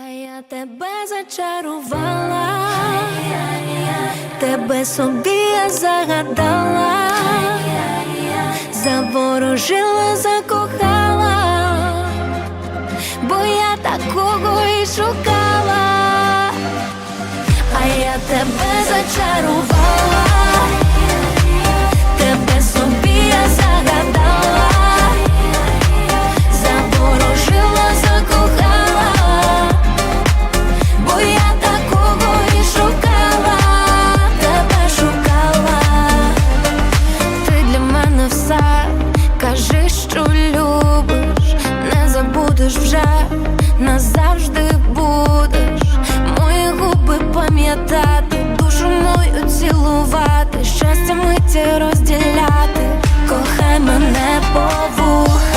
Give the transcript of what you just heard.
А я тебе зачарувала, тебе собі я загадала, заворожила, закохала, бо я такого і шукала, а я тебе зачарувала, щастя миті розділяти, кохай мене по вух.